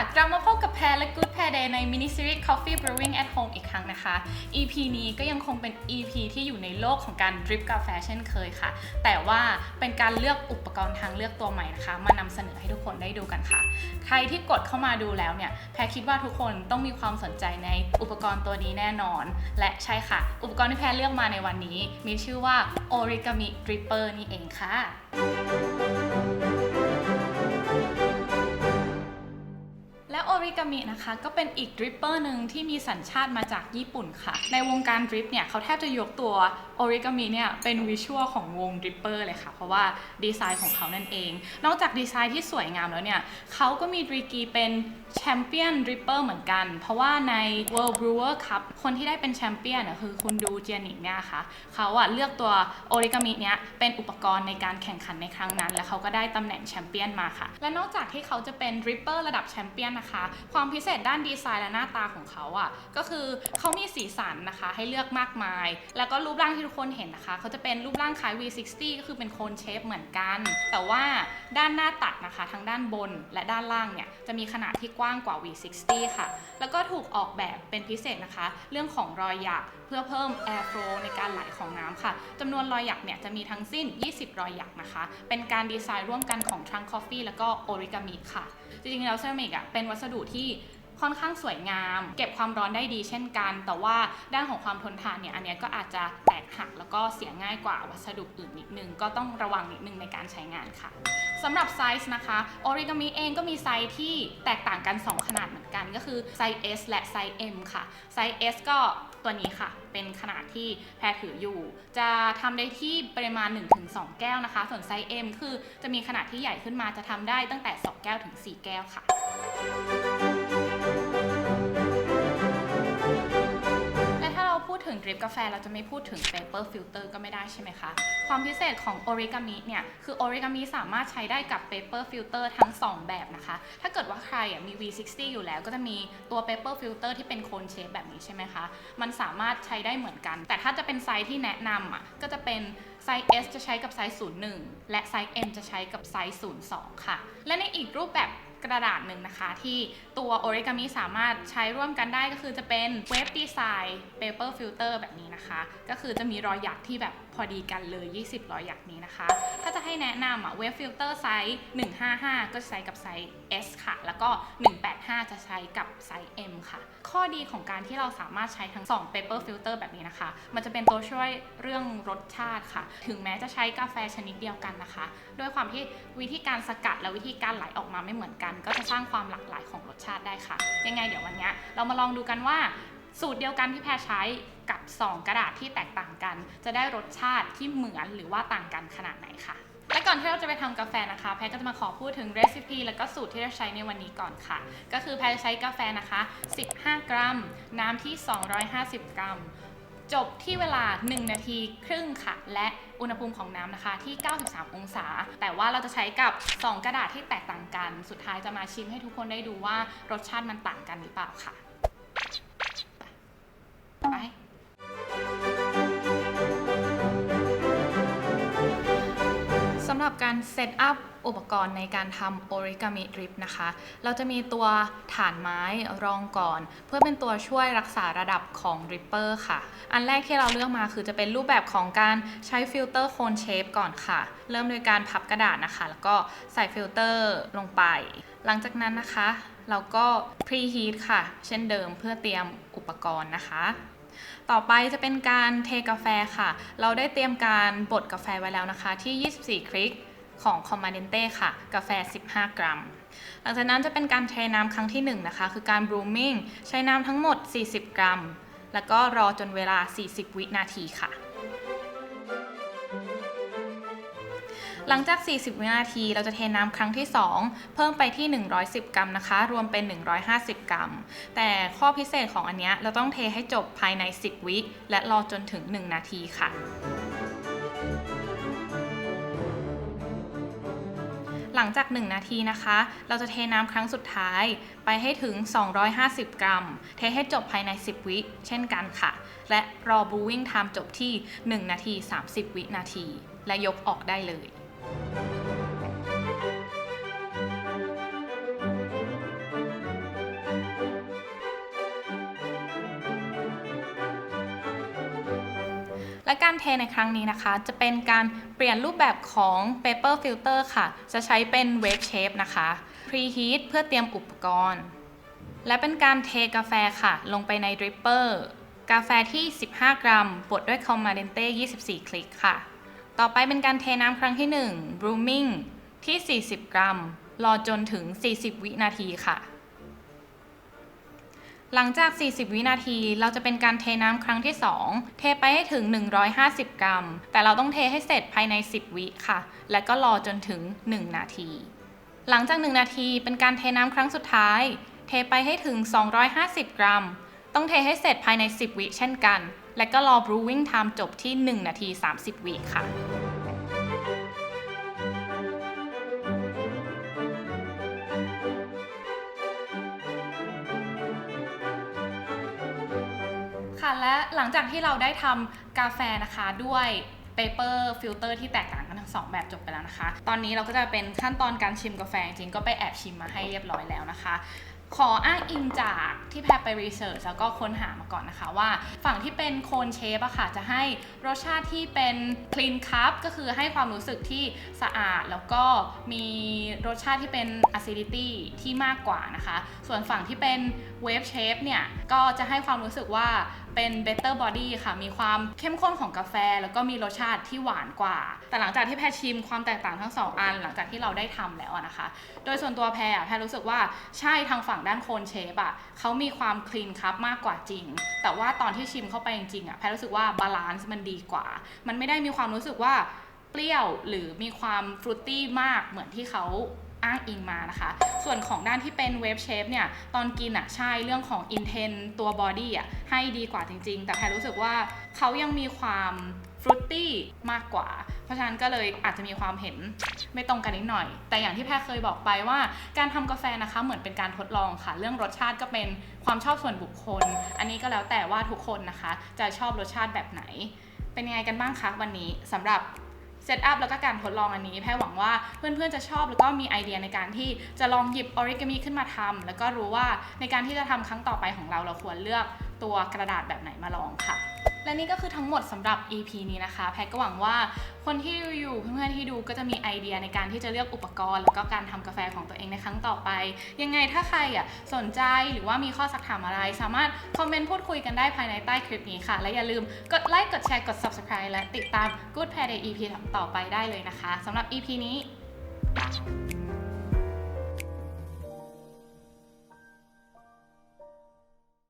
กลับมาพบกับแพรและ Good Pair Day ในมินิซีรีส์ Coffee Brewing at Home อีกครั้งนะคะ EP นี้ก็ยังคงเป็น EP ที่อยู่ในโลกของการดริปกาแฟเช่นเคยค่ะ แต่ว่าเป็นการเลือกอุปกรณ์ทางเลือกตัวใหม่นะคะ มานำเสนอให้ทุกคนได้ดูกันค่ะ ใครที่กดเข้ามาดูแล้วเนี่ย แพรคิดว่าทุกคนต้องมีความสนใจในอุปกรณ์ตัวนี้แน่นอน และใช่ค่ะ อุปกรณ์ที่แพรเลือกมาในวันนี้ มีชื่อว่า Origami Dripper นี่เองค่ะ ริกามินะคะก็เป็นอีกดริปเปอร์หนึ่งที่มีสัญชาติมาจากญี่ปุ่นค่ะ ในวงการดริปเนี่ยเขาแทบจะยกตัวโอริกามิเนี่ยเป็นวิชวลของวงดริปเปอร์เลยค่ะ เพราะว่าดีไซน์ของเขานั่นเอง นอกจากดีไซน์ที่สวยงามแล้วเนี่ยเขาก็มีดริกีเป็น แชมเปี้ยนริปเปอร์เหมือนกัน เพราะว่าใน World Brewer Cup คนที่ได้เป็นแชมเปี้ยนน่ะคือคุณดูเจียนิกเนี่ยค่ะเขาอะเลือกตัวโอริกามิเนี่ยเป็นอุปกรณ์ในการแข่งขันในครั้งนั้น และเขาก็ได้ตำแหน่งแชมเปี้ยนมาค่ะ และนอกจากที่เขาจะเป็นริปเปอร์ระดับแชมเปี้ยนนะคะ ความพิเศษด้านดีไซน์และหน้าตาของเขาอะก็คือเขามีสีสันนะคะ ให้เลือกมากมาย แล้วก็รูปร่างที่ทุกคนเห็นนะคะเขาจะเป็นรูปร่างคล้าย V60 ก็คือเป็นโคนเชฟเหมือนกัน แต่ว่าด้านหน้าตัดนะคะ ทั้งด้านบนและด้านล่างเนี่ยจะมีขนาดที่กว้างกว่า V60 ค่ะ แล้วก็ถูกออกแบบเป็นพิเศษนะคะ เรื่องของรอยหยักเพื่อเพิ่ม air flow ในการไหลของน้ำค่ะจำนวนรอยหยักเนี่ยจะมีทั้งสิ้น 20 รอยหยักนะคะ เป็นการดีไซน์ร่วมกันของ Trunk Coffee แล้วก็ Origami ค่ะ จริงๆแล้วเซรามิกอะเป็นวัสดุที่ ค่อนข้างสวยงาม เก็บความร้อนได้ดีเช่นกัน แต่ว่าด้านของความทนทานเนี่ยอันนี้ก็อาจจะแตกหักแล้วก็เสียง่ายกว่าวัสดุอื่นนิดนึง ก็ต้องระวังนิดนึงในการใช้งานค่ะสำหรับไซส์นะคะ Origami เองก็มีไซส์ที่แตกต่างกัน 2 ขนาดเหมือนกัน ก็คือไซส์ S และไซส์ M ค่ะไซส์ S ก็ตัวนี้ค่ะ เป็นขนาดที่แพรถืออยู่ จะทำได้ที่ปริมาณ 1-2 แก้วนะคะ ส่วนไซส์ M คือจะมีขนาดที่ใหญ่ขึ้นมาจะทำได้ตั้งแต่ 2 แก้วถึง 4 แก้วค่ะ ดถึงดริปกาแฟเราจะไม่พูดถึงเปเปอร์ฟิลเตอร์ก็ไม่ได้ใช่ไหมคะ ความพิเศษของ Origami เนี่ย คือ Origami สามารถใช้ได้กับ Paper Filter ทั้ง 2 แบบนะคะ ถ้าเกิดว่าใครมี V60 อยู่แล้วก็จะมีตัว Paper Filter ที่เป็นโคนเชฟแบบนี้ใช่ไหมคะ มันสามารถใช้ได้เหมือนกัน แต่ถ้าจะเป็นไซส์ที่แนะนำอะก็จะเป็นไซส์ S จะใช้กับไซส์ 01 และไซส์ M จะใช้กับไซส์ 02 ค่ะ และในอีกรูปแบบ กระดาษหนึ่งนะคะ ที่ตัว Origami สามารถใช้ร่วมกันได้ก็คือจะเป็น Wave Design Paper Filter แบบนี้นะคะ ก็คือจะมีรอยหยักที่แบบพอดีกันเลย 20 รอยหยักนี้นะคะ ถ้าจะให้แนะนำอะ Wave Filter ไซส์155 ก็จะใช้กับไซส์ S ค่ะ แล้วก็ 185 จะใช้กับไซส์ M ค่ะ ข้อดีของการที่เราสามารถใช้ทั้ง2 Paper Filter แบบนี้นะคะ มันจะเป็นตัวช่วยเรื่องรสชาติค่ะ ถึงแม้จะใช้กาแฟชนิดเดียวกันนะคะ ด้วยความที่วิธีการสกัดและวิธีการไหลออกมาไม่เหมือนกันก็จะสร้างความหลากหลายของรสชาติได้ค่ะ ยังไงเดี๋ยววันนี้เรามาลองดูกันว่า สูตรเดียวกันที่แพรใช้กับ2กระดาษที่แตกต่างกัน จะได้รสชาติที่เหมือนหรือว่าต่างกันขนาดไหนค่ะและก่อนที่เราจะไปทำกาแฟนะคะ แพรก็จะมาขอพูดถึงเรซิปีแล้วก็สูตรที่จะใช้ในวันนี้ก่อนค่ะ ก็คือแพรจะใช้กาแฟนะคะ 15 กรัม น้ำที่ 250 กรัม จบที่เวลา 1 นาทีครึ่งค่ะ และอุณหภูมิของน้ำนะคะที่ 93 องศา แต่ว่าเราจะใช้กับ 2 กระดาษที่แตกต่างกัน สุดท้ายจะมาชิมให้ทุกคนได้ดูว่ารสชาติมันต่างกันหรือเปล่าค่ะ สำหรับการเซตอัพอุปกรณ์ในการทำ origami drip นะคะ เราจะมีตัวฐานไม้รองก่อน เพื่อเป็นตัวช่วยรักษาระดับของ dripper ค่ะ อันแรกที่เราเลือกมาคือจะเป็นรูปแบบของการใช้ฟิลเตอร์โคนเชฟก่อนค่ะ เริ่มโดยการพับกระดาษนะคะ แล้วก็ใส่ฟิลเตอร์ลงไป หลังจากนั้นนะคะ เราก็ preheat ค่ะ เช่นเดิมเพื่อเตรียมอุปกรณ์นะคะ ต่อไปจะเป็นการเทกาแฟค่ะ เราได้เตรียมการบดกาแฟไว้แล้วนะคะ ที่ 24 คลิกของ c o m m a n d e n t e ค่ะ กาแฟ 15 กรัม หลังจากนั้นจะเป็นการเทน้ำครั้งที่ 1 นะคะ คือการ brooming ใช้น้ำทั้งหมด 40 กรัม แล้วก็รอจนเวลา 40 วินาทีค่ะ หลังจาก 40 วินาที เราจะเทน้ำครั้งที่ 2 เพิ่มไปที่ 110 กรัมนะคะ รวมเป็น 150 กรัม แต่ข้อพิเศษของอันเนี้ยเราต้องเทให้จบภายใน 10 วิและรอจนถึง 1 นาทีค่ะหลังจาก 1 นาทีนะคะ เราจะเทน้ำครั้งสุดท้าย ไปให้ถึง 250 กรัม เทให้จบภายใน 10 วิ เช่นกันค่ะ และรอ brewing time จบที่ 1 นาที 30 วินาที และยกออกได้เลย และการเทในครั้งนี้นะคะ จะเป็นการเปลี่ยนรูปแบบของ paper filter ค่ะ จะใช้เป็น wave shape นะคะ preheat เพื่อเตรียมอุปกรณ์ และเป็นการเทกาแฟค่ะ ลงไปในดริปเปอร์กาแฟที่ 15 กรัม บดด้วยคอมมาเดนเต้ 24 คลิกค่ะ ต่อไปเป็นการเทน้ำครั้งที่1 brewing ที่ 40 กรัม รอจนถึง 40 วินาทีค่ะ หลังจาก 40 วินาที เราจะเป็นการเทน้ำครั้งที่ 2 เทไปให้ถึง 150 กรัม แต่เราต้องเทให้เสร็จภายใน 10 วิค่ะ และก็รอจนถึง 1 นาที หลังจาก 1 นาทีเป็นการเทน้ำครั้งสุดท้าย เทไปให้ถึง 250 กรัม ต้องเทให้เสร็จภายใน 10 วิเช่นกัน และก็รอ brewing time จบที่ 1 นาที 30 วิค่ะค่ะและหลังจากที่เราได้ทำกาแฟนะคะด้วยเปเปอร์ฟิลเตอร์ที่แตกต่างกันทั้งสองแบบจบไปแล้วนะคะ ตอนนี้เราก็จะเป็นขั้นตอนการชิมกาแฟจริงก็ไปแอบชิมมาให้เรียบร้อยแล้วนะคะ ขออ้างอิงจากที่แพรไปรีเสิร์ชแล้วก็ค้นหามาก่อนนะคะว่า ฝั่งที่เป็นโคนเชฟอะค่ะ จะให้รสชาติที่เป็นคลีนคัพก็คือให้ความรู้สึกที่สะอาด แล้วก็มีรสชาติที่เป็น acidity ที่มากกว่านะคะ ส่วนฝั่งที่เป็นเวฟเชฟเนี่ย ก็จะให้ความรู้สึกว่าเป็น better body ค่ะ มีความเข้มข้นของกาแฟ แล้วก็มีรสชาติที่หวานกว่า แต่หลังจากที่แพรชิมความแตกต่างทั้งสองอัน หลังจากที่เราได้ทำแล้วนะคะ โดยส่วนตัวแพรอะแพรรู้สึกว่าใช่ทางฝั่งด้านโคนเชฟอะเขามีความคลีนคัพมากกว่าจริง แต่ว่าตอนที่ชิมเข้าไปจริงๆอะแพรรู้สึกว่าบาลานซ์มันดีกว่า มันไม่ได้มีความรู้สึกว่าเปรี้ยวหรือมีความฟรุตตี้มากเหมือนที่เขาอ้างอิงมานะคะ ส่วนของด้านที่เป็นเวฟเชฟเนี่ย ตอนกินอะใช่เรื่องของอินเทนตัวบอดี้อะให้ดีกว่าจริง ๆ แต่แพรรู้สึกว่าเขายังมีความ ฟรุตตี้มากกว่า เพราะฉะนั้นก็เลยอาจจะมีความเห็นไม่ตรงกันนิดหน่อย แต่อย่างที่แพรเคยบอกไปว่า การทำกาแฟนะคะเหมือนเป็นการทดลองค่ะ เรื่องรสชาติก็เป็นความชอบส่วนบุคคล อันนี้ก็แล้วแต่ว่าทุกคนนะคะ จะชอบรสชาติแบบไหน เป็นยังไงกันบ้างคะวันนี้สำหรับเซตอัพแล้วก็การทดลองอันนี้แพรหวังว่าเพื่อนๆจะชอบแล้วก็มีไอเดียในการที่จะลองหยิบออริกามิขึ้นมาทำแล้วก็รู้ว่าในการที่จะทำครั้งต่อไปของเราเราควรเลือกตัวกระดาษแบบไหนมาลองค่ะ และนี่ก็คือทั้งหมดสำหรับ EP นี้นะคะ แพทก็หวังว่าคนที่อยู่เพื่อนๆที่ดูก็จะมีไอเดียในการที่จะเลือกอุปกรณ์ แล้วก็การทำกาแฟของตัวเองในครั้งต่อไป ยังไงถ้าใครอะสนใจหรือว่ามีข้อสักถามอะไร สามารถคอมเมนต์พูดคุยกันได้ภายในใต้คลิปนี้ค่ะ และอย่าลืมกดไลค์กดแชร์กด subscribe และติดตาม Good Pair Day EP ต่อไปได้เลยนะคะสำหรับ EP นี้